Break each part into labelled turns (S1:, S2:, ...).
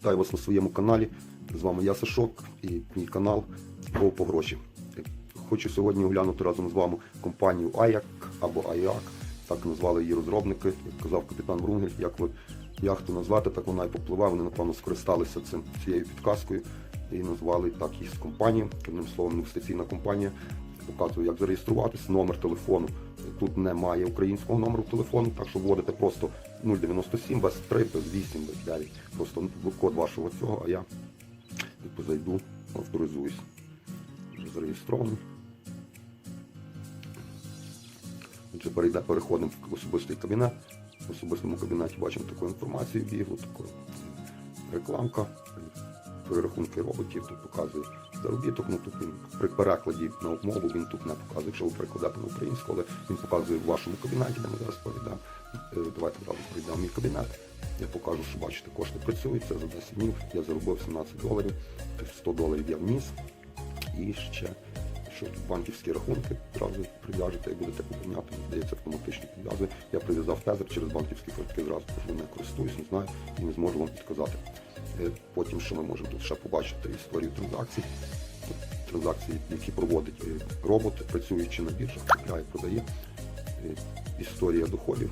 S1: Вітаю вас на своєму каналі. З вами я Сашок і мій канал «Go по гроші. Хочу сьогодні оглянути разом з вами компанію AYAK або AYAK, так назвали її розробники, як казав капітан Брунгель, як ви яхту назвати, так вона і попливе. Вони, напевно, скористалися цим цією підказкою і назвали так їх компанію. Одним словом, інвестиційна компанія. Показую, як зареєструватись, номер телефону. Тут немає українського номеру телефону, так що вводите просто 097, без 3, без 8, без 9. Просто код вашого цього, а я типу, зайду, авторизуюсь. Вже зареєстрований. Отже, перейде, переходимо в особистий кабінет. В особистому кабінеті бачимо таку інформацію біглу, таку рекламка, перерахунки роботів, тут показує заробіток, ну тут при перекладі на мову він тут не показує, якщо ви перекладете на українську, але він показує в вашому кабінеті, де ми зараз перейдемо. Е, Давайте одразу перейдемо в мій кабінет. Я покажу, що бачите, кошти працюють, це за 10 днів. Я заробив 17 доларів, тобто 100 доларів я вніс. І ще що тут банківські рахунки одразу прив'яжете і будете поповняти, здається, автоматично підв'язує. Я прив'язав тезер через банківські картки зразу, що не користуюсь, не знаю і не зможу вам підказати. Е, Потім, що ми можемо тут ще побачити історію транзакцій. Транзакції, які проводить е, робот, працюючи на біржах, купляє, продає. Е, Історія доходів.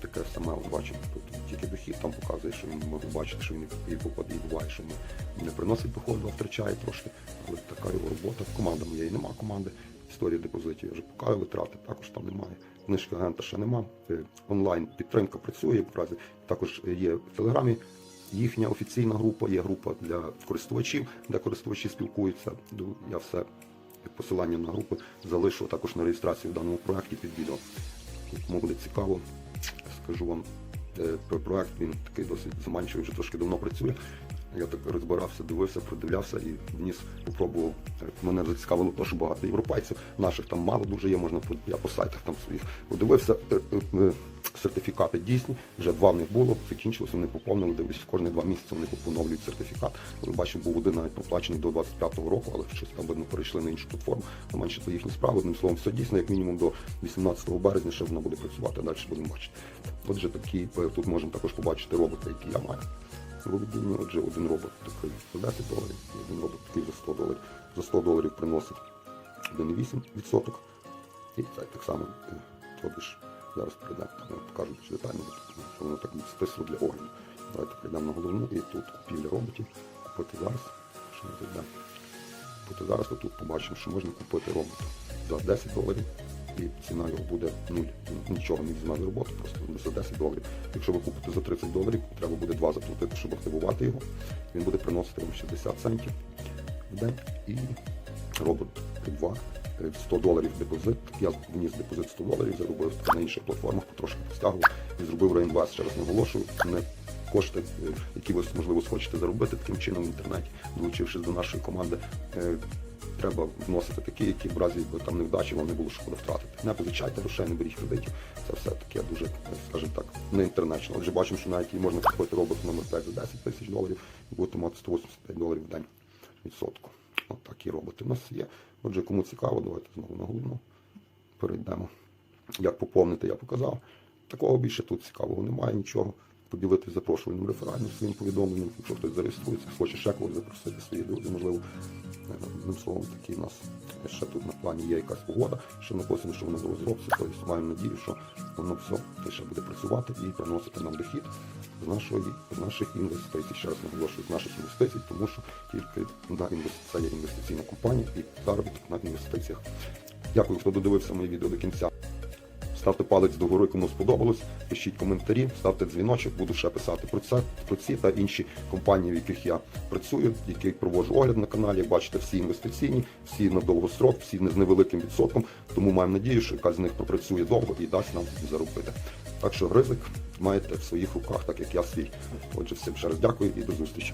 S1: Таке саме от бачимо, тут тільки дохід там показує, що він може бачити, що він і попадає, і буває, що він не приносить доходу, а втрачає трошки. Але така його робота. Команда моєї нема команди. Історія депозитів я вже показав, витрати також там немає. Книжки агента ще нема. Е, Онлайн підтримка працює. Також є в Телеграмі їхня офіційна група, є група для користувачів, де користувачі спілкуються. Я все посилання на групи залишу також на реєстрацію в даному проєкті під відео. Кому буде цікаво, скажу вам е, про проект. Він такий досить заманчивий, вже трошки давно працює. Я так розбирався, дивився, продивлявся і вніс, попробував. Мене зацікавило те, багато європейців, наших там мало дуже є, можна я по сайтах там своїх подивився. е, е, е, Сертифікати дійсні, вже два в них було, закінчилося, вони поповнили, дивлюсь, кожні два місяці вони поновлюють сертифікат. Ви бачимо, був один навіть проплачений до 25-го року, але щось там видно перейшли на іншу платформу, то менше то їхні справи. Одним словом, все дійсно, як мінімум до 18 березня, ще воно буде працювати, далі будемо бачити. Отже, такі тут можемо також побачити роботи, які я маю. Володіння, отже, один робот такий за 10 доларів, один робот такий за 100 доларів. За 100 доларів приносить 1,8%. І це так само, е, зараз прийдемо, покажу більш детально, що воно так стисло для огляду. Давайте прийдемо на головну і тут купівля роботів. Купити зараз, що ми зайдемо. Купити зараз, то тут побачимо, що можна купити робота за 10 доларів. І ціна його буде нуль. Нічого не візьме з роботи, просто за 10 доларів. Якщо ви купите за 30 доларів, треба буде 2 заплатити, щоб активувати його. Він буде приносити вам 60 центів в день. І робот 2 е, 100 доларів депозит. Я вніс депозит 100 доларів, заробив на інших платформах, потрошки постягував і зробив реінвест. Ще раз наголошую, не кошти, е, які ви можливо схочете заробити таким чином в інтернеті, долучившись до нашої команди. Треба вносити такі, які в разі якби там невдачі вам не було шкода втратити. Не позичайте грошей, не беріть кредитів. Це все таке дуже, скажімо так, не інтернечно. Отже, бачимо, що навіть можна купити робот номер 5 за 10 тисяч доларів і будете мати 185 доларів в день відсотку. От такі роботи в нас є. Отже, кому цікаво, давайте знову на головну перейдемо. Як поповнити, я показав. Такого більше тут цікавого немає нічого. Поділитися запрошувальним реферальним своїм повідомленням, якщо хтось зареєструється, хоче ще когось запросити свої люди, можливо. Е, Одним словом, такий у нас ще тут на плані є якась погода, що написано, що воно розробці, тобто маємо надію, що воно все ще буде працювати і приносити нам дохід з нашої з наших інвестицій. Ще раз наголошую, з наших інвестицій, тому що тільки на це є інвестиційна компанія і заробіток на інвестиціях. Дякую, хто додивився моє відео до кінця. Ставте палець догори, кому сподобалось, пишіть коментарі, ставте дзвіночок, буду ще писати про це, про ці та інші компанії, в яких я працюю, які проводжу огляд на каналі. Бачите, всі інвестиційні, всі на довгострок, всі з невеликим відсотком. Тому маємо надію, що якась з них пропрацює довго і дасть нам заробити. Так що ризик маєте в своїх руках, так як я свій. Отже, всім ще раз дякую і до зустрічі.